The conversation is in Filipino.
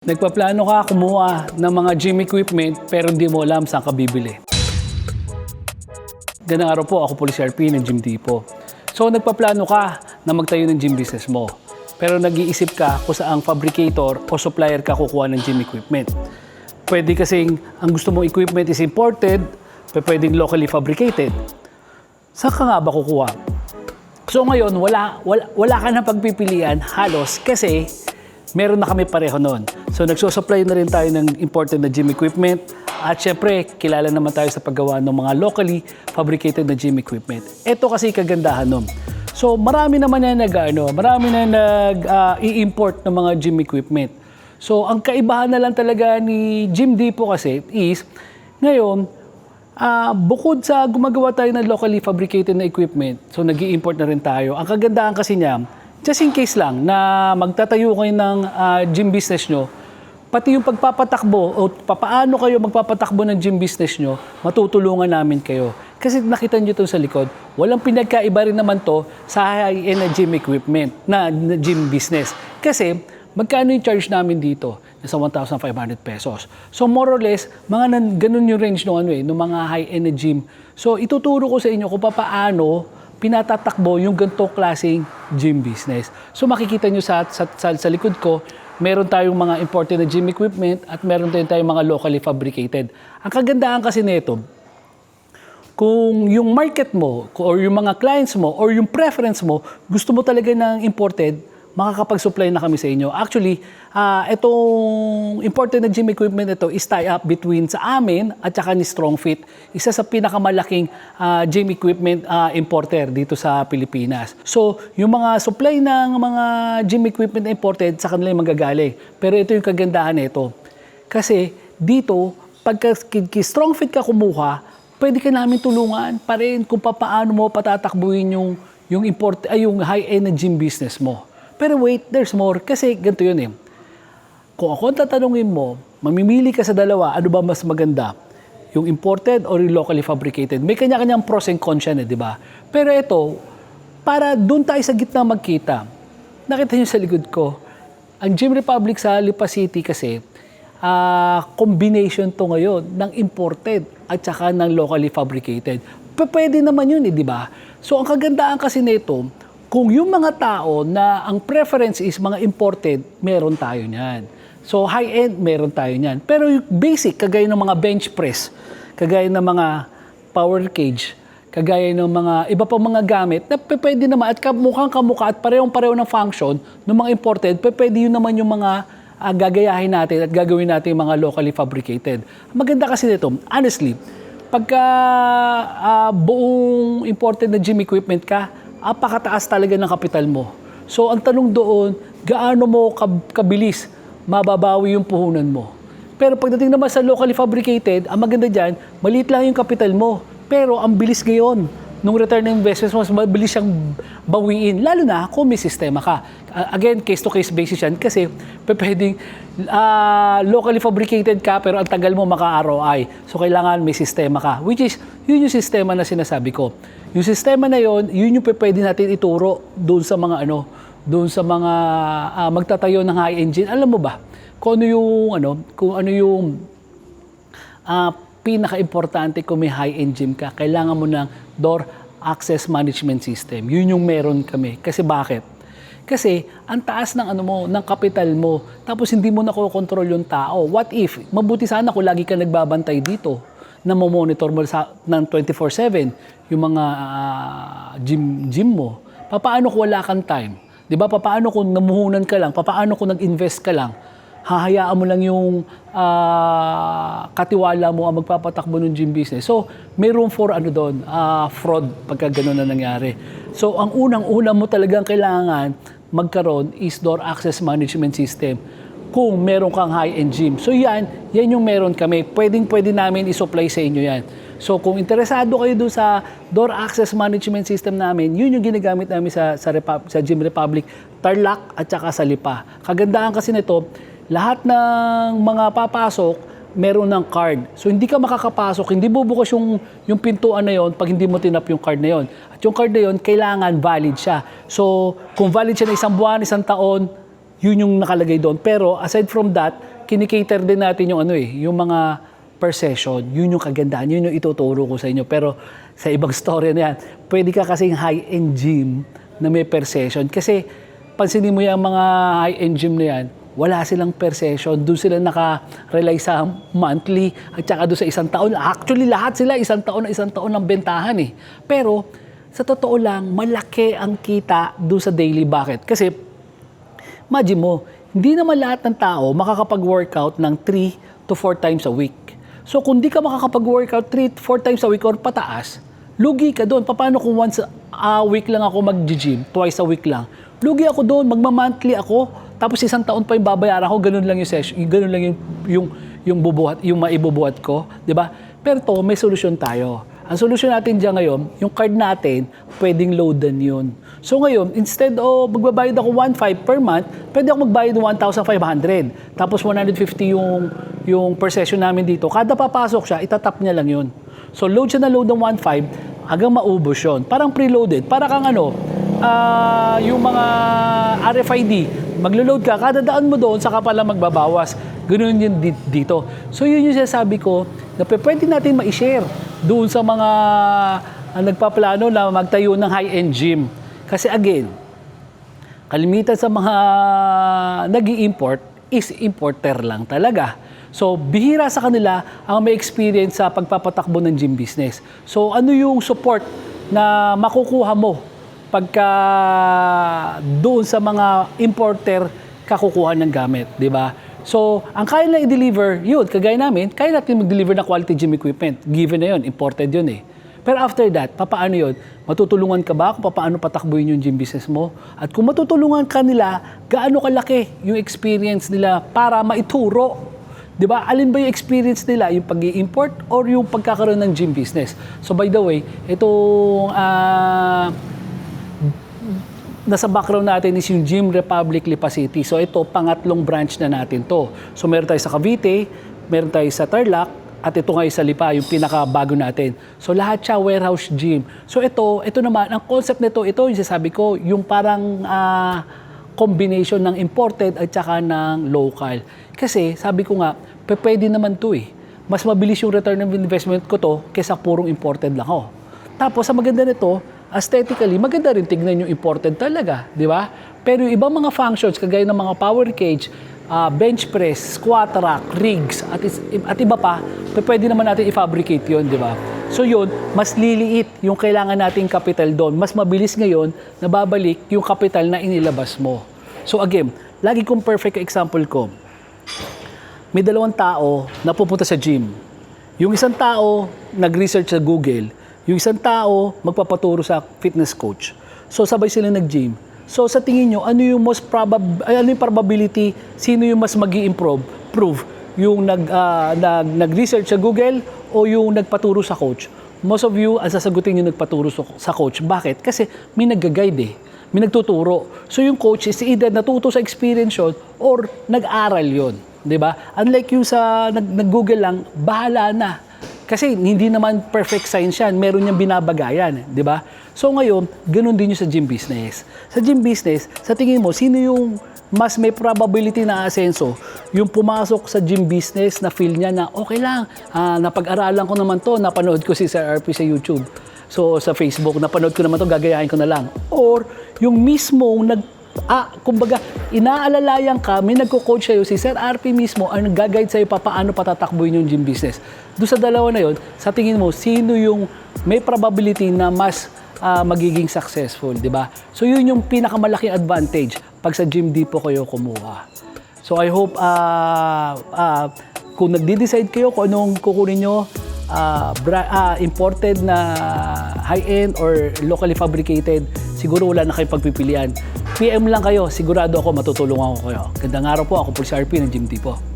Nagpaplano ka kumuha ng mga gym equipment pero hindi mo alam saan ka bibili. Ganang araw po, ako po si RP ng Gym Depot. So nagpaplano ka na magtayo ng gym business mo. Pero nag-iisip ka kung saang fabricator o supplier ka kukuha ng gym equipment. Pwede kasing ang gusto mong equipment is imported, pwedeng locally fabricated. Saan ka nga ba kukuha? So ngayon, wala, wala, wala ka na pagpipilian halos kasi meron na kami pareho noon. So nagsusupply na rin tayo ng imported na gym equipment at syempre, kilala naman tayo sa paggawa ng mga locally fabricated na gym equipment. Ito kasi kagandahan nun. So marami naman na nag, ano, marami na nag-i-import ng mga gym equipment. So ang kaibahan na lang talaga ni Gym Depot kasi is ngayon, Ah, bukod sa gumagawa tayo ng locally fabricated na equipment, so nag import na rin tayo. Ang kagandahan kasi niya, just in case lang na magtatayo kayo ng ah, gym business nyo, pati yung pagpapatakbo o papaano kayo magpapatakbo ng gym business nyo, matutulungan namin kayo. Kasi nakita nyo ito sa likod, walang pinagkaiba rin naman to sa high-end na gym equipment, na, na gym business. Kasi magkano yung charge namin dito? Nasa 1,500 pesos. So more or less, mga nan, ganun yung range ng ano eh, ng mga high-end na gym. So ituturo ko sa inyo kung paano pinatatakbo yung ganitong klaseng gym business. So makikita nyo sa, sa, sa, sa likod ko, meron tayong mga imported na gym equipment at meron din tayong mga locally fabricated. Ang kagandahan kasi nito, kung yung market mo or yung mga clients mo or yung preference mo, gusto mo talaga ng imported, makakapag-supply na kami sa inyo. Actually, ah, itong imported na gym equipment ito is tie-up between sa amin at saka ni Strongfit. Isa sa pinakamalaking ah, gym equipment ah, importer dito sa Pilipinas. So, yung mga supply ng mga gym equipment imported, sa kanila yung manggagaling. Pero ito yung kagandahan nito. Kasi dito, pagka Strongfit ka kumuha, pwede ka namin tulungan pa rin kung paano mo patatakbuhin yung, yung, import, ay, yung high-end na gym business mo. Pero wait, there's more. Kasi ganito yun eh. Kung ako ang tatanungin mo, mamimili ka sa dalawa, ano ba mas maganda? Yung imported or yung locally fabricated? May kanya-kanyang pros and cons yan eh, di ba? Pero ito, para doon tayo sa gitna magkita, nakita niyo sa likod ko, ang Gym Republic sa Lipa City kasi, ah, combination to ngayon ng imported at saka ng locally fabricated. Pwede naman yun eh, di ba? So ang kagandaan kasi nito, kung yung mga tao na ang preference is mga imported, meron tayo niyan. So high-end, meron tayo niyan. Pero yung basic, kagaya ng mga bench press, kagaya ng mga power cage, kagaya ng mga iba pang mga gamit na pwede naman at mukhang kamukha at parehong-pareho ng function ng mga imported, pwede yun naman yung mga ah, gagayahin natin at gagawin natin mga locally fabricated. Maganda kasi nito, honestly, pagka ah, buong imported na gym equipment ka, apakataas talaga ng kapital mo. So ang tanong doon, gaano mo kab- kabilis mababawi yung puhunan mo? Pero pagdating naman sa locally fabricated, ang maganda dyan, maliit lang yung kapital mo. Pero ang bilis ngayon, nung return ng investments, mas mabilis siyang bawiin. Lalo na kung may sistema ka. Uh, again, case-to-case basis yan kasi pwedeng ah, locally fabricated ka pero ang tagal mo maka-ROI. So kailangan may sistema ka. Which is, yun yung sistema na sinasabi ko. Yung sistema na yun, yun yung pwede natin ituro doon sa mga ano, doon sa mga ah, magtatayo ng high engine. Alam mo ba, kung ano yung ano, kung ano yung ah, pinaka-importante kung may high-end gym ka, kailangan mo ng door access management system. Yun yung meron kami. Kasi bakit? Kasi ang taas ng ano mo, ng kapital mo, tapos hindi mo nakokontrol yung tao. What if? Mabuti sana kung lagi ka nagbabantay dito na monitor mo sa, ng 24-7 yung mga ah, gym, gym mo. Papaano kung wala kang time? Di ba? Papaano kung namuhunan ka lang? Papaano kung nag-invest ka lang? hahayaan mo lang yung ah, katiwala mo ang magpapatakbo ng gym business. So, may room for ano doon, ah, fraud pagka gano'n na nangyari. So, ang unang-una mo talagang kailangan magkaroon is door access management system kung meron kang high-end gym. So yan, yan yung meron kami. Pwedeng pwede namin i-supply sa inyo yan. So kung interesado kayo doon sa door access management system namin, yun yung ginagamit namin sa sa, Repub- sa Gym Republic, Tarlac at saka sa Lipa. Kagandahan kasi nito, lahat ng mga papasok, meron ng card. So hindi ka makakapasok, hindi bubukas yung, yung pintuan na yon pag hindi mo tinap yung card na yon. At yung card na yon, kailangan valid siya. So kung valid siya na isang buwan, isang taon, yun yung nakalagay doon. Pero aside from that, kinikater din natin yung ano eh, yung mga per session, yun yung kagandahan, yun yung ituturo ko sa inyo. Pero sa ibang story na yan, pwede ka kasing high-end gym na may per session. Kasi pansinin mo yung mga high-end gym na yan, wala silang per session. Doon sila naka-rely sa monthly at saka doon sa isang taon. Actually, lahat sila isang taon na isang taon ng bentahan eh. Pero sa totoo lang, malaki ang kita doon sa daily bucket. Kasi imagine mo, hindi naman lahat ng tao makakapag-workout ng 3 to 4 times a week. So kung di ka makakapag-workout 3 to 4 times a week or pataas, lugi ka doon. Paano kung once a week lang ako mag-gym, twice a week lang? Lugi ako doon, magma-monthly ako, tapos isang taon pa yung babayaran ko, ganun lang yung session, ganun lang yung, yung, yung, bubuhat, yung maibubuhat ko, di ba? Pero to, may solusyon tayo. Ang solusyon natin dyan ngayon, yung card natin, pwedeng loadan yun. So ngayon, instead of magbabayad ako 1.5 per month, pwede ako magbayad ng 1,500. Tapos 150 yung, yung per session namin dito. Kada papasok siya, itatap niya lang yun. So load siya na load ng 1.5 hanggang maubos yun. Parang preloaded. Para kang ano, ah, yung mga RFID, maglo-load ka, kada daan mo doon, saka pala magbabawas. Ganun yun di- dito. So yun yung sinasabi ko, na pwede natin ma-share doon sa mga ah, nagpaplano na magtayo ng high-end gym. Kasi again, kalimitan sa mga nag import is importer lang talaga. So, bihira sa kanila ang may experience sa pagpapatakbo ng gym business. So, ano yung support na makukuha mo pagka doon sa mga importer kakukuha ng gamit, di ba? So, ang kaya na i-deliver, yun, kagaya namin, kaya natin mag-deliver ng quality gym equipment. Given na yun, imported yun eh. Pero after that, papaano yun? Matutulungan ka ba kung paano patakbuhin yung gym business mo? At kung matutulungan ka nila, gaano kalaki yung experience nila para maituro? Di ba? Alin ba yung experience nila? Yung pag import or yung pagkakaroon ng gym business? So by the way, itong ah, nasa background natin is yung Gym Republic Lipa City. So ito, pangatlong branch na natin to. So meron tayo sa Cavite, meron tayo sa Tarlac, at ito ngayon sa Lipa, yung pinakabago natin. So lahat siya warehouse gym. So ito, ito naman, ang concept nito, ito yung sasabi ko, yung parang ah, combination ng imported at saka ng local. Kasi sabi ko nga, pwede naman to eh. Mas mabilis yung return of investment ko to kesa purong imported lang ako. Tapos sa maganda nito, aesthetically, maganda rin tignan yung imported talaga, di ba? Pero yung ibang mga functions, kagaya ng mga power cage, ah, bench press, squat rack, rigs, at, is- at iba pa, pwede naman natin i-fabricate yun, di ba? So yun, mas liliit yung kailangan nating capital doon. Mas mabilis ngayon na babalik yung capital na inilabas mo. So again, lagi kong perfect example ko. May dalawang tao na pupunta sa gym. Yung isang tao, nag-research sa Google. Yung isang tao, magpapaturo sa fitness coach. So, sabay sila nag-gym. So, sa tingin nyo, ano yung most probab ano yung probability, sino yung mas mag improve prove? Yung nag, ah, nag, nag-research sa Google o yung nagpaturo sa coach? Most of you, ang sasagutin yung nagpaturo sa- coach. Bakit? Kasi may nag-guide eh. May nagtuturo. So yung coach is either natuto sa experience yun or nag-aral yun. 'di ba? Unlike yung sa nag, nag-google lang, bahala na. Kasi hindi naman perfect science yan. Meron niyang binabagayan, di ba? So ngayon, ganun din yung sa gym business. Sa gym business, sa tingin mo, sino yung mas may probability na asenso? Yung pumasok sa gym business na feel niya na okay lang, ah, napag-aralan ko naman to, napanood ko si Sir RP sa YouTube. So sa Facebook, napanood ko naman to, gagayahin ko na lang. Or yung mismong nag Ah, kumbaga, inaalalayan ka, may nagko-coach sa'yo, si Sir RP mismo ang nag-guide sa'yo pa paano patatakbuhin yung gym business. Doon sa dalawa na yon, sa tingin mo, sino yung may probability na mas ah, magiging successful, di ba? So yun yung pinakamalaking advantage pag sa Gym Depot kayo kumuha. So I hope ah ah, kung nagde-decide kayo kung anong kukunin nyo, ah, bra- ah, imported na high-end or locally fabricated, siguro wala na kayong pagpipilian. PM lang kayo, sigurado ako matutulungan ko kayo. Gandang araw po, ako po si RP ng Gym Depot.